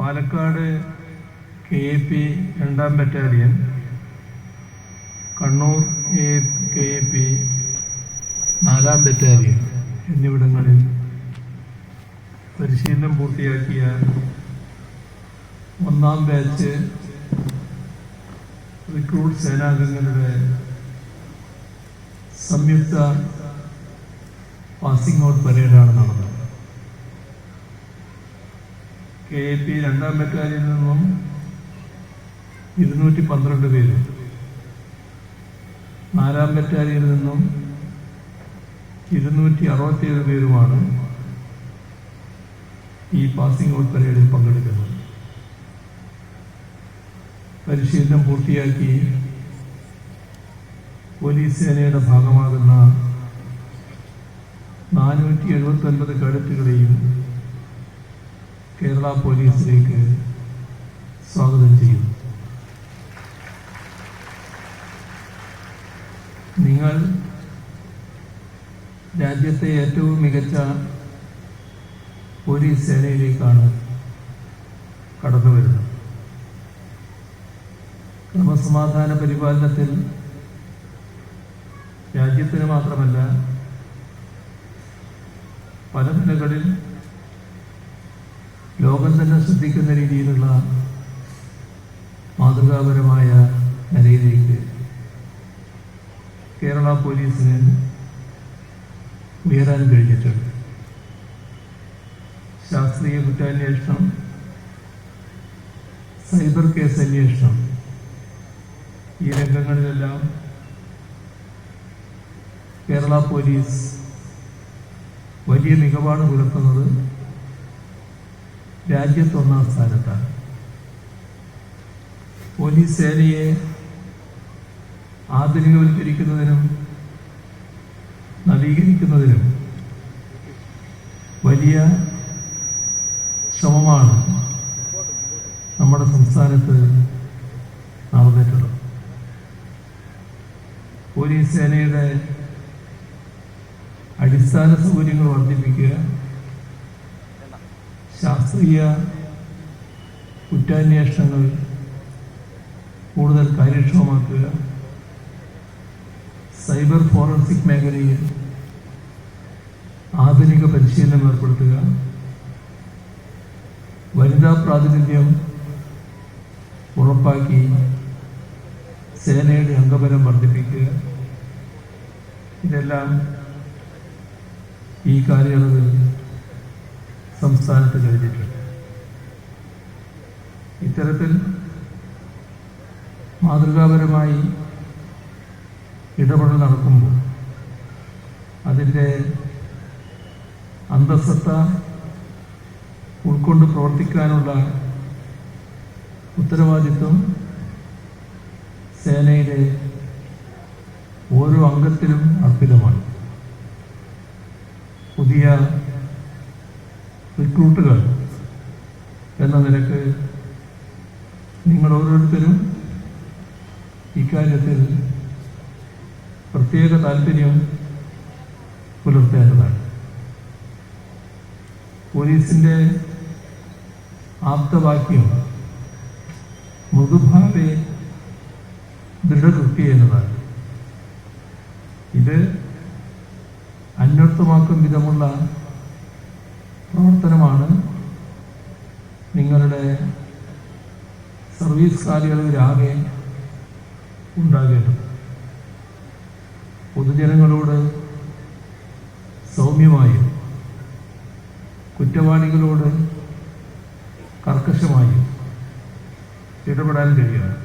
Palakkad K A P രണ്ടാം battalion Kannur K A P നാലാം battalion എന്നിവിടങ്ങളിൽ പരിശീലനം പൂർത്തിയാക്കിയ ഒന്നാം ബാച്ച് റിക്രൂട്ട് സേനാംഗങ്ങളുടെ സംയുക്ത പാസിംഗ് ഔട്ട് പരേഡാണ് നടന്നത്. കെ എ പി രണ്ടാം ബറ്റാലിയനിൽ നിന്നും ഇരുന്നൂറ്റി പന്ത്രണ്ട് പേര്. നാലാം ബറ്റാലിയനിൽ നിന്നും ഇരുന്നൂറ്റി അറുപത്തിയേഴ് പേരുമാണ് ഈ പാസിംഗ് ഔട്ട് പരേഡിൽ പങ്കെടുക്കുന്നത്. പരിശീലനം പൂർത്തിയാക്കി പോലീസ് സേനയുടെ ഭാഗമാകുന്ന നാനൂറ്റി എഴുപത്തി ഒൻപത് കേഡറ്റുകളെയും കേരള പോലീസിലേക്ക് സ്വാഗതം ചെയ്യുന്നു. നിങ്ങൾ രാജ്യത്തെ ഏറ്റവും മികച്ച പോലീസ് സേനയിലേക്കാണ് കടന്നു വരുന്നത്. ക്രമസമാധാന പരിപാലനത്തിൽ രാജ്യത്തിന് മാത്രമല്ല പല നിലകളിൽ ലോകം തന്നെ ശ്രദ്ധിക്കുന്ന രീതിയിലുള്ള മാതൃകാപരമായ നിലയിലേക്ക് കേരള പോലീസിന് ഉയരാൻ കഴിഞ്ഞിട്ടുണ്ട്. ശാസ്ത്രീയ കുറ്റാന്വേഷണം സൈബർ കേസ് അന്വേഷണം ഈ രംഗങ്ങളിലെല്ലാം കേരള പോലീസ് വലിയ മികവാണ് പുലർത്തുന്നത് രാജ്യത്ത് ഒന്നാം സ്ഥാനത്താണ്. പോലീസ് സേനയെ ആധുനികവൽക്കരിക്കുന്നതിനും നവീകരിക്കുന്നതിനും വലിയ ശ്രമമാണ് നമ്മുടെ സംസ്ഥാനത്ത് നടന്നിട്ടുള്ളത്. പോലീസ് സേനയുടെ അടിസ്ഥാന സൗകര്യങ്ങൾ വർദ്ധിപ്പിക്കുക ശാസ്ത്രീയ കുറ്റാന്വേഷണങ്ങൾ കൂടുതൽ കാര്യക്ഷമമാക്കുക. സൈബർ ഫോറൻസിക് മേഖലയിൽ ആധുനിക പരിശീലനം ഏർപ്പെടുത്തുക. വനിതാ പ്രാതിനിധ്യം ഉറപ്പാക്കി സേനയുടെ അംഗബലം വർദ്ധിപ്പിക്കുക. ഇതെല്ലാം ഈ കാലയളവിൽ സംസ്ഥാനത്ത് കഴിഞ്ഞിട്ടുണ്ട്. ഇത്തരത്തിൽ മാതൃകാപരമായി ഇടപെടൽ നടക്കുമ്പോൾ അതിന്റെ അന്തസ്സത്ത ഉൾക്കൊണ്ട് പ്രവർത്തിക്കാനുള്ള ഉത്തരവാദിത്വം സേനയിലെ ഓരോ അംഗത്തിലും അർപ്പിതമാണ്. പുതിയ റിക്രൂട്ടുകൾ എന്ന നിലയ്ക്ക് നിങ്ങൾ ഓരോരുത്തരും ഇക്കാര്യത്തിൽ പ്രത്യേക താല്പര്യം പുലർത്തേണ്ടതാണ്. പോലീസിന്റെ ആപ്തവാക്യം മൃദുഭാവെ ദൃഢകൃത്യ എന്നതാണ്. ഇത് അന്വർത്ഥമാക്കും വിധമുള്ള പ്രവർത്തനമാണ് നിങ്ങളുടെ സർവീസ് കാലയളവിലാകെ ഉണ്ടാകേണ്ടത്. പൊതുജനങ്ങളോട് സൗമ്യമായും കുറ്റവാളികളോട് കർക്കശമായും ഇടപെടാൻ കഴിയണം.